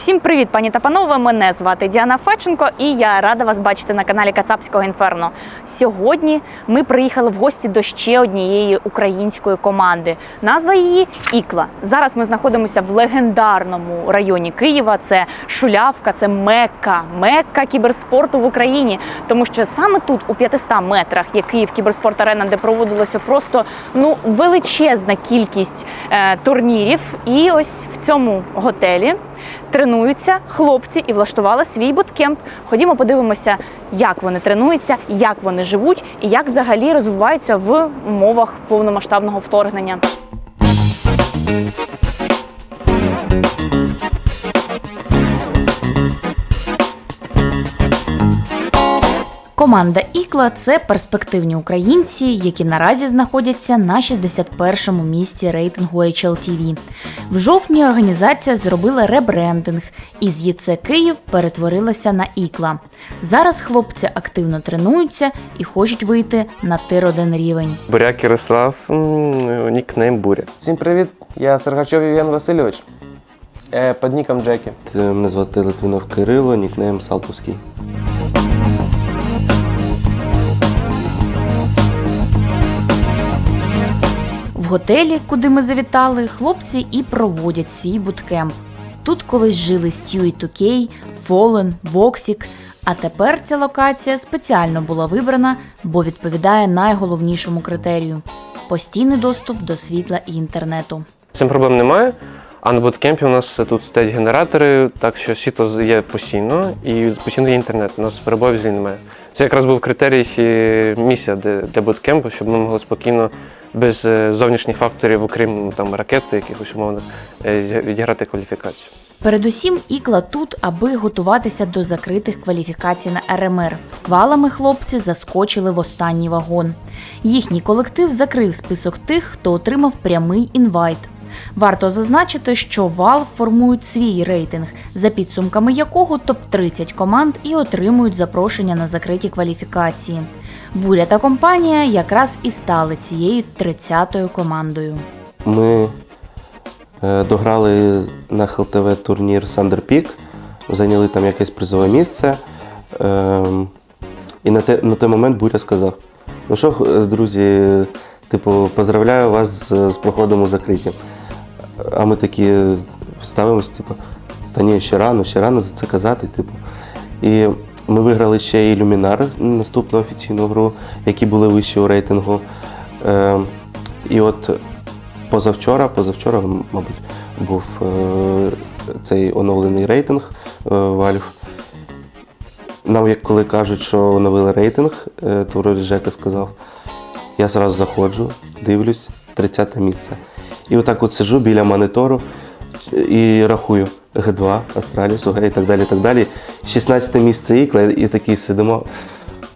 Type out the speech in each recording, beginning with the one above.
Всім привіт, пані та панове. Мене звати Діана Феченко, і я рада вас бачити на каналі Кацапського інферно. Сьогодні ми приїхали в гості до ще однієї української команди. Назва її Ікла. Зараз ми знаходимося в легендарному районі Києва. Це Шулявка, це Мекка, Мекка кіберспорту в Україні. Тому що саме тут, у 500 метрах, є Київ кіберспорт арена, де проводилося просто ну величезна кількість е, турнірів. І ось в цьому готелі тренуються хлопці і влаштували свій буткемп. Ходімо, подивимося, як вони тренуються, як вони живуть і як взагалі розвиваються в умовах повномасштабного вторгнення. Команда Ікла це перспективні українці, які наразі знаходяться на 61-му місці рейтингу HLTV. В жовтні організація зробила ребрендинг і з ЄЦ Київ перетворилася на Ікла. Зараз хлопці активно тренуються і хочуть вийти на тир 1 рівень. Буряк Ярослав, нікнейм Буря. Всім привіт! Я Сергачов Євген Васильович. Е, Під ніком Джекі. Це Мене звати Литвинов Кирило, нікнейм Салтовський. Готелі, куди ми завітали, хлопці і проводять свій буткемп. Тут колись жили Стюї Тукей, Фолен, Воксік. А тепер ця локація спеціально була вибрана, бо відповідає найголовнішому критерію постійний доступ до світла і інтернету. Цим проблем немає. А на буткемпі у нас тут стоять генератори, так що світло є постійно і постійно є інтернет. У нас перебоїв взагалі немає. Це якраз був критерій е, місця для, для буткемпу, щоб ми могли спокійно, без е, зовнішніх факторів, окрім ну, там ракет, якихось умовних, е, відіграти кваліфікацію. Передусім, ікла тут, аби готуватися до закритих кваліфікацій на РМР. З квалами хлопці заскочили в останній вагон. Їхній колектив закрив список тих, хто отримав прямий інвайт. Варто зазначити, що Valve формують свій рейтинг, за підсумками якого топ-30 команд і отримують запрошення на закриті кваліфікації. Буря та компанія якраз і стали цією 30-ю командою. Ми е, дограли на ХЛТВ турнір Сандер Пік, зайняли там якесь призове місце. Ем, і на, те, на той момент Буря сказав: ну що, друзі, типу, поздравляю вас з проходом у закритті. А ми такі ставимось, типу, та ні, ще рано, ще рано за це казати. Типу. І ми виграли ще і Люмінар, наступну офіційну гру, які були вищі у рейтингу. Ем, і от позавчора, позавчора, мабуть, був е, цей оновлений рейтинг е, Valve. Нам, як коли кажуть, що оновили рейтинг, е, то Жека сказав, я зразу заходжу, дивлюсь, 30 те місце. І отак от сижу біля монітору і рахую Г2, Астраліс, ОГ і так далі. так далі. 16 місце ікла, і такий сидимо.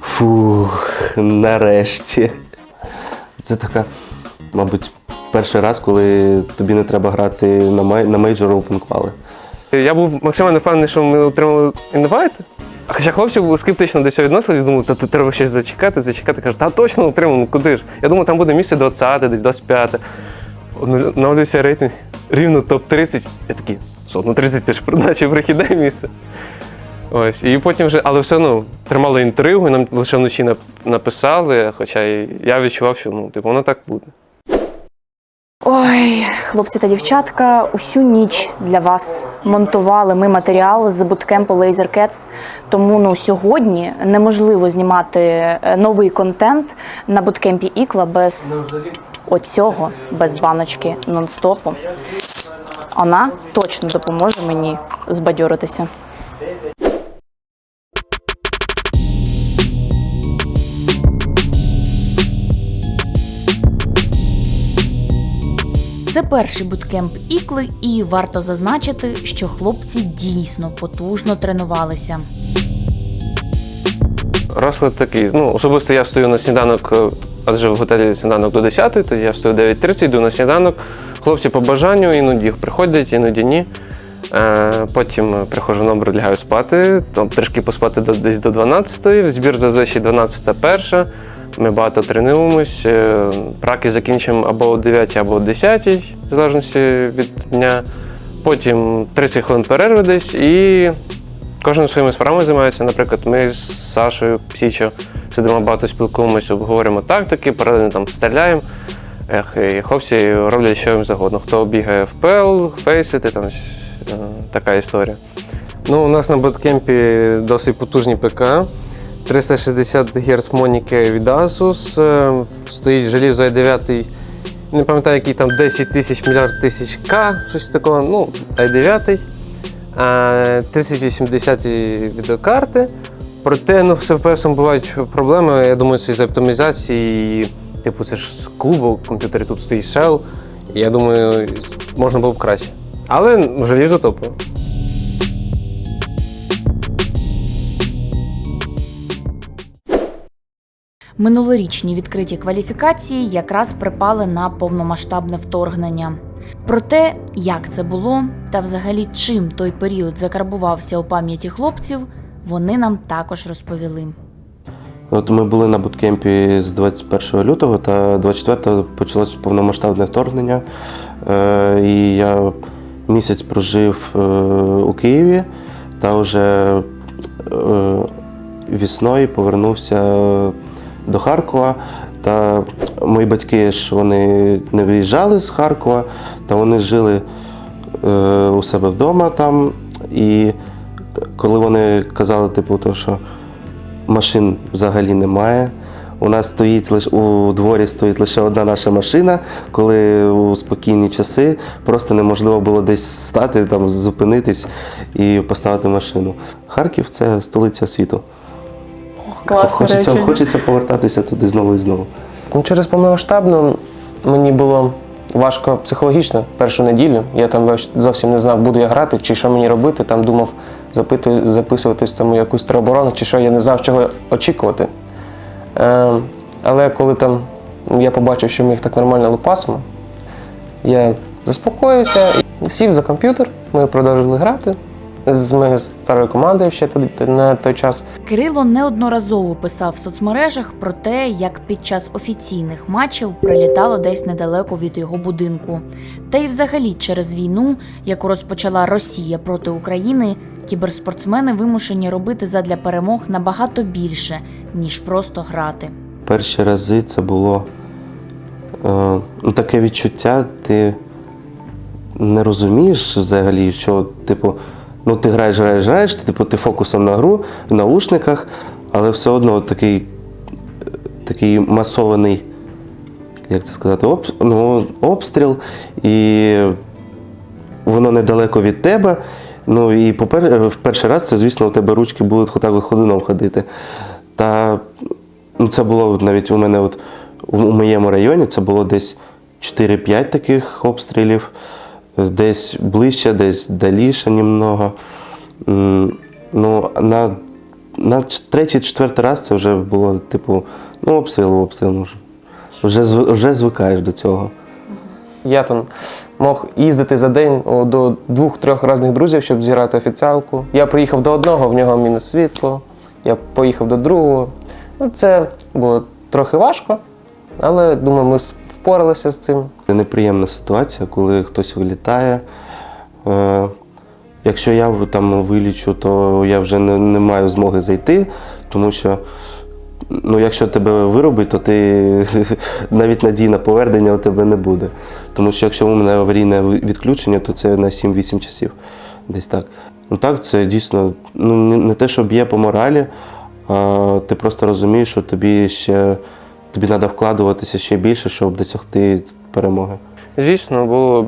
Фух, нарешті. Це така, мабуть, перший раз, коли тобі не треба грати на, мей- на мейджор Open Quali. Я був максимально впевнений, що ми отримали інвайт. Хоча хлопці скептично до цього відносились, та тут треба щось зачекати, зачекати. Кажуть, та точно отримав, куди ж? Я думаю, там буде місце 20, десь 25. Наводився рейтинг рівно топ-30. Я такий, що, ну 30 це ж наче прихідне місце. Ось. І потім вже, але все одно тримали інтригу, і нам лише вночі написали, хоча я відчував, що ну, типу, воно так буде. Ой, хлопці та дівчатка, усю ніч для вас монтували ми матеріал з буткемпу Laser Cats. Тому ну сьогодні неможливо знімати е, новий контент на буткемпі Ікла без оцього, без баночки нон-стопу. Вона точно допоможе мені збадьоритися. Це перший буткемп Ікли, і варто зазначити, що хлопці дійсно потужно тренувалися. Розклад такий. Ну, особисто я стою на сніданок, е, адже в готелі сніданок до 10, тоді я стою 9.30, йду на сніданок. Хлопці по бажанню іноді приходять, іноді ні. Е, Потім е, приходжу в номер, лягаю спати, там трішки поспати десь до 12 Збір зазвичай 12 перша. Ми багато тренуємось. Праки закінчимо або о 9, або о 10, в залежності від дня. Потім 30 хвилин перерви десь і кожен своїми справами займається. Наприклад, ми з Сашою Псічо сидимо багато спілкуємося, обговорюємо тактики, паралельно там стріляємо. Ех, і хлопці роблять що їм загодно. Хто бігає в ПЛ, фейсити, там е, така історія. Ну, у нас на боткемпі досить потужні ПК. 360 Гц Моніки від Asus. е, Стоїть желізо i9, не пам'ятаю, який там 10 тисяч мільярд тисяч К, щось такого, ну, i9. А 3080 відеокарти. Проте ну, з FPS бувають проблеми. Я думаю, це з оптимізації. Типу, це ж з клубу комп'ютері тут стоїть Shell. Я думаю, можна було б краще. Але ну, желізо топове. Минулорічні відкриті кваліфікації якраз припали на повномасштабне вторгнення. Про те, як це було, та взагалі чим той період закарбувався у пам'яті хлопців, вони нам також розповіли. От ми були на буткемпі з 21 лютого та 24 почалося повномасштабне вторгнення. Е, і я місяць прожив е, у Києві та вже е, весною повернувся до Харкова. Та мої батьки ж вони не виїжджали з Харкова, та вони жили е, у себе вдома там. І коли вони казали, типу, то, що машин взагалі немає. У нас стоїть лише у дворі стоїть лише одна наша машина, коли у спокійні часи просто неможливо було десь стати, там, зупинитись і поставити машину. Харків це столиця світу. Хочеться, хочеться повертатися туди знову і знову. Ну, через повномасштабну мені було важко психологічно першу неділю. Я там зовсім не знав, буду я грати чи що мені робити. Там думав запиту- записуватись тому якусь тероборону, чи що, я не знав, чого очікувати. Е, але коли там я побачив, що ми їх так нормально лупасимо, я заспокоївся сів за комп'ютер, ми продовжили грати з моєю старою командою ще на той час. Кирило неодноразово писав в соцмережах про те, як під час офіційних матчів прилітало десь недалеко від його будинку. Та й взагалі через війну, яку розпочала Росія проти України, кіберспортсмени вимушені робити задля перемог набагато більше, ніж просто грати. Перші рази це було е, ну, таке відчуття, ти не розумієш взагалі, що, типу, ну ти граєш, граєш, граєш, ти, типу, ти фокусом на гру, в наушниках, але все одно такий, такий масований, як це сказати, об, ну, обстріл, і воно недалеко від тебе. Ну і попер, в перший раз це, звісно, у тебе ручки будуть отак от ходуном ходити. Та ну, це було навіть у мене от, у моєму районі це було десь 4-5 таких обстрілів, десь ближче, десь даліше німного. Ну, на, на третій, четвертий раз це вже було, типу, ну, обстріл, обстріл. ну, Вже, вже, звикаєш до цього. Я там мог їздити за день до двох-трьох різних друзів, щоб зіграти офіціалку. Я приїхав до одного, в нього мінус світло. Я поїхав до другого. Ну, це було трохи важко, але думаю, ми впоралися з цим. Це неприємна ситуація, коли хтось вилітає. Е, якщо я там вилічу, то я вже не, не маю змоги зайти, тому що ну, якщо тебе виробить, то ти навіть надій на повернення у тебе не буде. Тому що якщо у мене аварійне відключення, то це на 7-8 часів. Десь так. Ну так, це дійсно ну, не, те, що б'є по моралі, а ти просто розумієш, що тобі ще тобі треба вкладуватися ще більше, щоб досягти перемоги. Звісно, було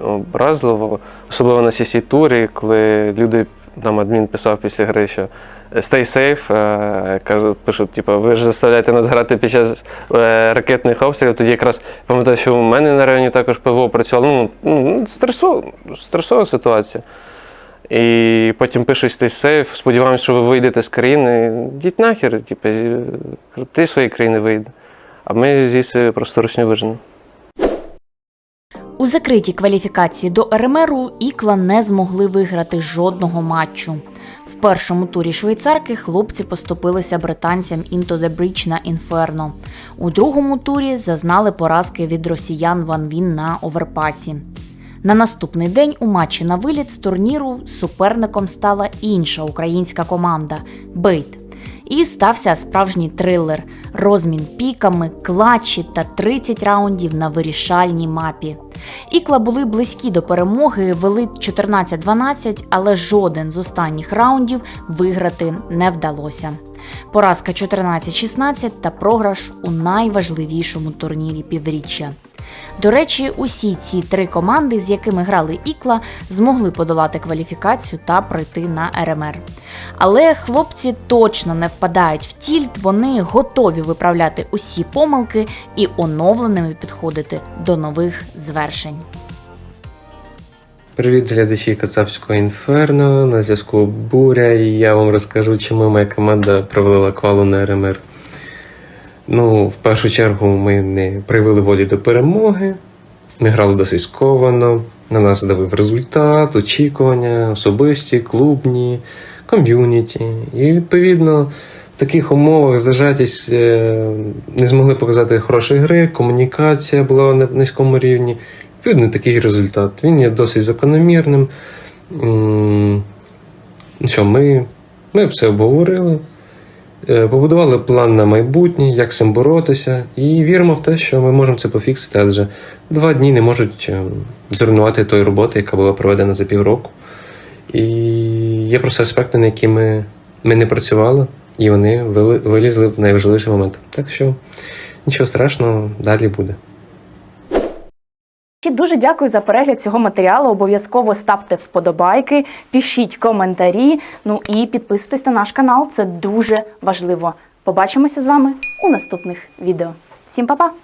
образливо, особливо на cc турі, коли люди нам адмін писав після гри, що stay safe, е, кажуть, пишуть, типу, ви ж заставляєте нас грати під час е, ракетних обстрілів. Тоді якраз пам'ятаю, що у мене на районі також ПВО працювало. Ну, ну стресова, стресова ситуація. І потім пишуть stay safe, сподіваємось, що ви вийдете з країни. Діть нахер, типу, е, ти з своєї країни вийде. А ми звідси просто ручню виженемо. У закритій кваліфікації до РМРу Ікла не змогли виграти жодного матчу. В першому турі швейцарки хлопці поступилися британцям Into the Breach на Інферно. У другому турі зазнали поразки від росіян Ван Він на оверпасі. На наступний день у матчі на виліт з турніру суперником стала інша українська команда Бейт. І стався справжній трилер, розмін піками, клатчі та 30 раундів на вирішальній мапі. Ікла були близькі до перемоги, вели 14-12, але жоден з останніх раундів виграти не вдалося. Поразка 14-16 та програш у найважливішому турнірі півріччя. До речі, усі ці три команди, з якими грали Ікла, змогли подолати кваліфікацію та пройти на РМР. Але хлопці точно не впадають в тільт, вони готові виправляти усі помилки і оновленими підходити до нових звершень. Привіт, глядачі Кацапського інферно. На зв'язку Буря, і я вам розкажу, чому моя команда провела квалу на РМР. Ну, в першу чергу, ми не проявили волі до перемоги. Ми грали досить сковано. На нас давив результат, очікування, особисті, клубні, ком'юніті. І відповідно в таких умовах зажатість е, не змогли показати хорошої гри, комунікація була на низькому рівні. Відповідно, такий результат. Він є досить закономірним. Що, ми, ми все обговорили, побудували план на майбутнє, як з цим боротися, і віримо в те, що ми можемо це пофіксити, адже два дні не можуть е, зруйнувати тої роботи, яка була проведена за півроку. І є просто аспекти, на які ми, ми не працювали, і вони вилізли в найважливіший момент. Так що нічого страшного, далі буде. Дуже дякую за перегляд цього матеріалу. Обов'язково ставте вподобайки, пишіть коментарі. Ну і підписуйтесь на наш канал. Це дуже важливо. Побачимося з вами у наступних відео. Всім па-па!